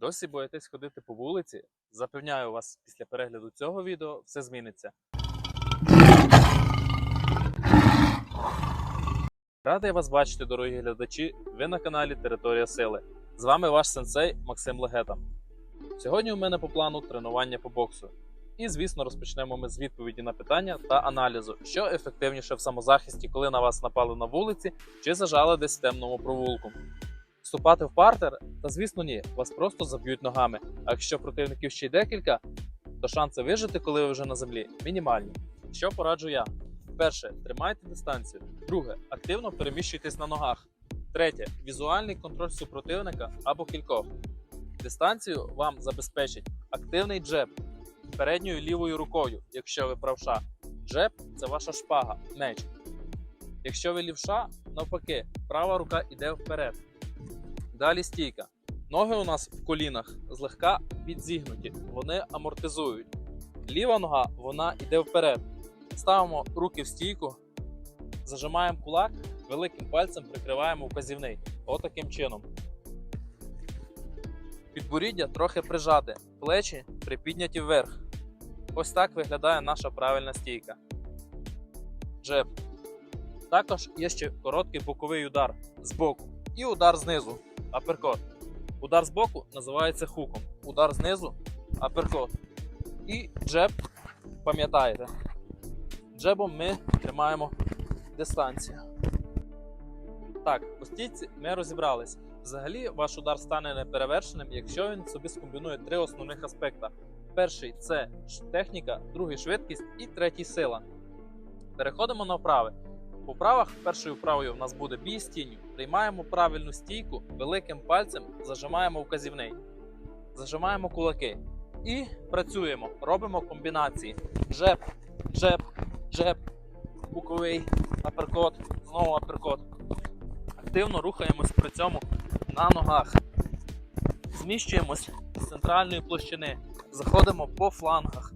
Досі боїтесь ходити по вулиці? Запевняю вас, після перегляду цього відео все зміниться. Радий вас бачити, дорогі глядачі. Ви на каналі Територія Сили. З вами ваш сенсей Максим Легета. Сьогодні у мене по плану тренування по боксу. І, звісно, розпочнемо ми з відповіді на питання та аналізу, що ефективніше в самозахисті, коли на вас напали на вулиці чи зажали десь в темному провулку. Вступати в партер? Та звісно, ні, вас просто заб'ють ногами. А якщо противників ще й декілька, то шанси вижити, коли ви вже на землі, мінімальні. Що пораджу я? Перше, тримайте дистанцію. Друге, активно переміщуйтесь на ногах. Третє візуальний контроль супротивника або кількох. Дистанцію вам забезпечить активний джеб передньою лівою рукою, якщо ви правша. Джеб це ваша шпага, меч. Якщо ви лівша, навпаки, права рука йде вперед. Далі стійка. Ноги у нас в колінах злегка підзігнуті, вони амортизують. Ліва нога вона йде вперед. Ставимо руки в стійку, зажимаємо кулак, великим пальцем прикриваємо вказівний. Отаким чином. Підборіддя трохи прижати, плечі припідняті вверх. Ось так виглядає наша правильна стійка. Джеб. Також є ще короткий боковий удар з боку і удар знизу аперкот. Удар з боку називається хуком. Удар знизу аперкот. І джеб, пам'ятаєте, джебом ми тримаємо дистанцію. Так, по ми розібрались. Взагалі, ваш удар стане неперевершеним, якщо він собі скомбінує три основних аспекти. Перший це техніка, другий швидкість і третій сила. Переходимо на вправи. У вправах першою вправою в нас буде бій з тінню. Приймаємо правильну стійку, великим пальцем зажимаємо вказівний, зажимаємо кулаки і працюємо. Робимо комбінації: джеб, джеб, джеб, буковий, аперкот, знову аперкот. Активно рухаємось при цьому на ногах. Зміщуємось з центральної площини, заходимо по флангах.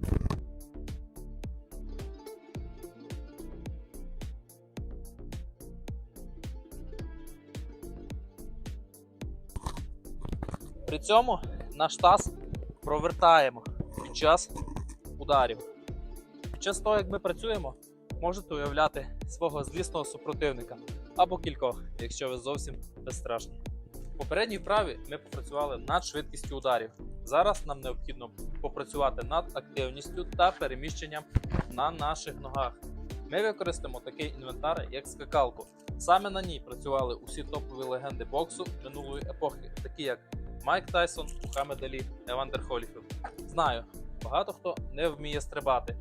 При цьому наш таз провертаємо під час ударів. Під час того, як ми працюємо, можете уявляти свого злісного супротивника або кількох, якщо ви зовсім безстрашні. В попередній вправі ми попрацювали над швидкістю ударів. Зараз нам необхідно попрацювати над активністю та переміщенням на наших ногах. Ми використаємо такий інвентар, як скакалку. Саме на ній працювали усі топові легенди боксу минулої епохи, такі як Майк Тайсон, Мухаммед Алі, Евандер Холіфілд. Знаю, багато хто не вміє стрибати.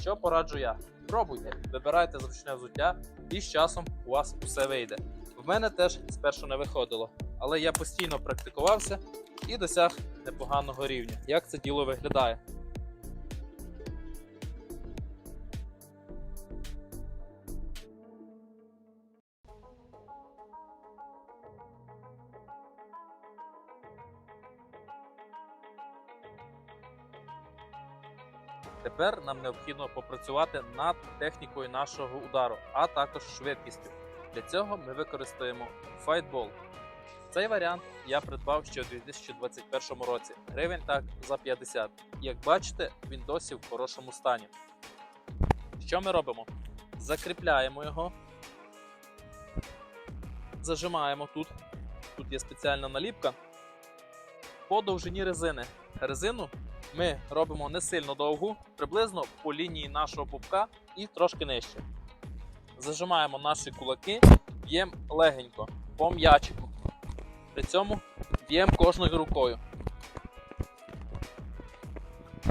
Що пораджу я? Пробуйте, вибирайте зручне взуття, і з часом у вас усе вийде. В мене теж спершу не виходило, але я постійно практикувався і досяг непоганого рівня. Як це діло виглядає? Тепер нам необхідно попрацювати над технікою нашого удару, а також швидкістю. Для цього ми використаємо файтбол. Цей варіант я придбав ще у 2021 році. Гривень так за 50. Як бачите, він досі в хорошому стані. Що ми робимо? Закріпляємо його, зажимаємо тут. Тут є спеціальна наліпка. По довжині резини. Резину ми робимо не сильно довгу, приблизно по лінії нашого пупка і трошки нижче. Зажимаємо наші кулаки, б'ємо легенько по м'ячику. При цьому б'ємо кожною рукою.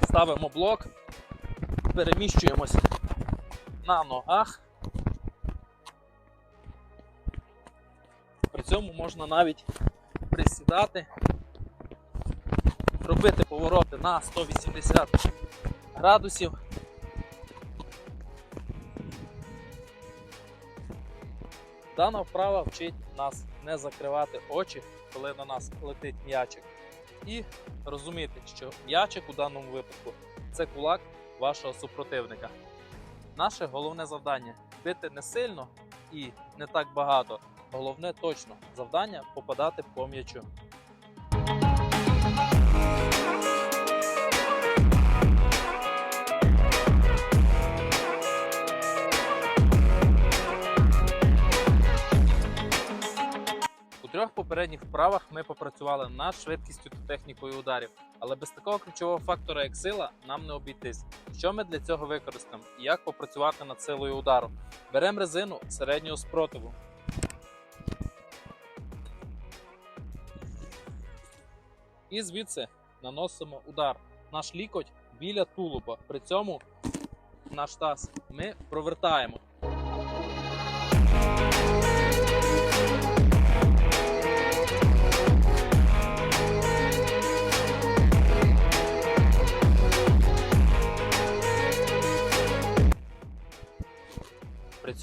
Ставимо блок, переміщуємось на ногах. При цьому можна навіть присідати робити повороти на 180 градусів. Дана вправа вчить нас не закривати очі, коли на нас летить м'ячик, і розуміти, що м'ячик у даному випадку це кулак вашого супротивника. Наше головне завдання бити не сильно і не так багато. Головне точно завдання попадати по м'ячу. Попередніх вправах ми попрацювали над швидкістю та технікою ударів, але без такого ключового фактора, як сила, нам не обійтись. Що ми для цього використаємо і як попрацювати над силою удару? Беремо резину середнього спротиву. І звідси наносимо удар. Наш лікоть біля тулуба. При цьому наш таз ми провертаємо.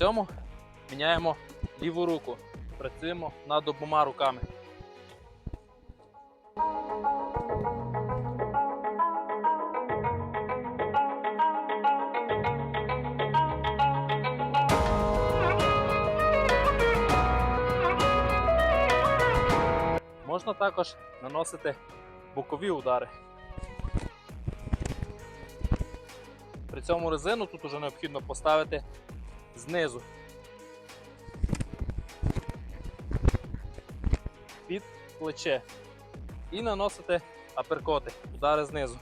Цьому міняємо ліву руку. Працюємо над обома руками. Можна також наносити бокові удари. При цьому резину тут уже необхідно поставити знизу. Під плече. І наносити аперкоти, удари знизу.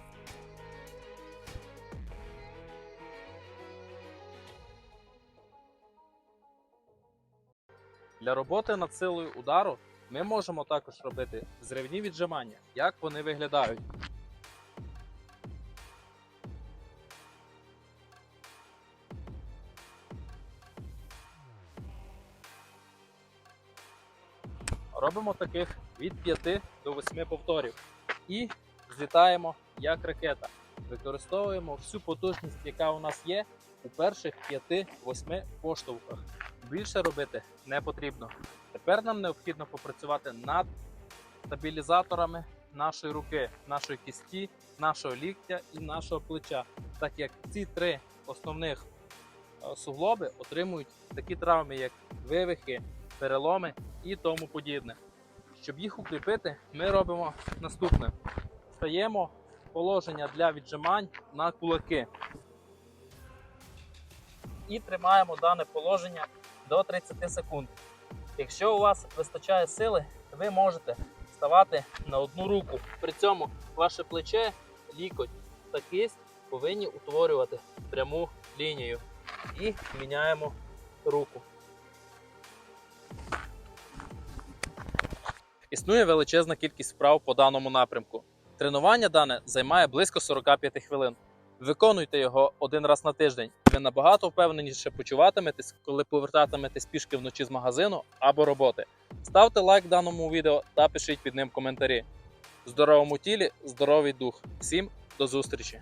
Для роботи над силою удару ми можемо також робити зривні віджимання. Як вони виглядають? Робимо таких від 5 до 8 повторів. І злітаємо як ракета. Використовуємо всю потужність, яка у нас є у перших 5-8 поштовхах. Більше робити не потрібно. Тепер нам необхідно попрацювати над стабілізаторами нашої руки, нашої кісті, нашого ліктя і нашого плеча, так як ці три основних е, суглоби отримують такі травми, як вивихи, переломи і тому подібне. Щоб їх укріпити, ми робимо наступне: стаємо положення для віджимань на кулаки і тримаємо дане положення до 30 секунд. Якщо у вас вистачає сили, ви можете ставати на одну руку. При цьому ваше плече, лікоть та кисть повинні утворювати пряму лінію. І міняємо руку. Існує величезна кількість вправ по даному напрямку. Тренування дане займає близько 45 хвилин. Виконуйте його один раз на тиждень. Ви набагато впевненіше почуватиметесь, коли повертатиметесь пішки вночі з магазину або роботи. Ставте лайк даному відео та пишіть під ним коментарі. Здоровому тілі здоровий дух. Всім до зустрічі!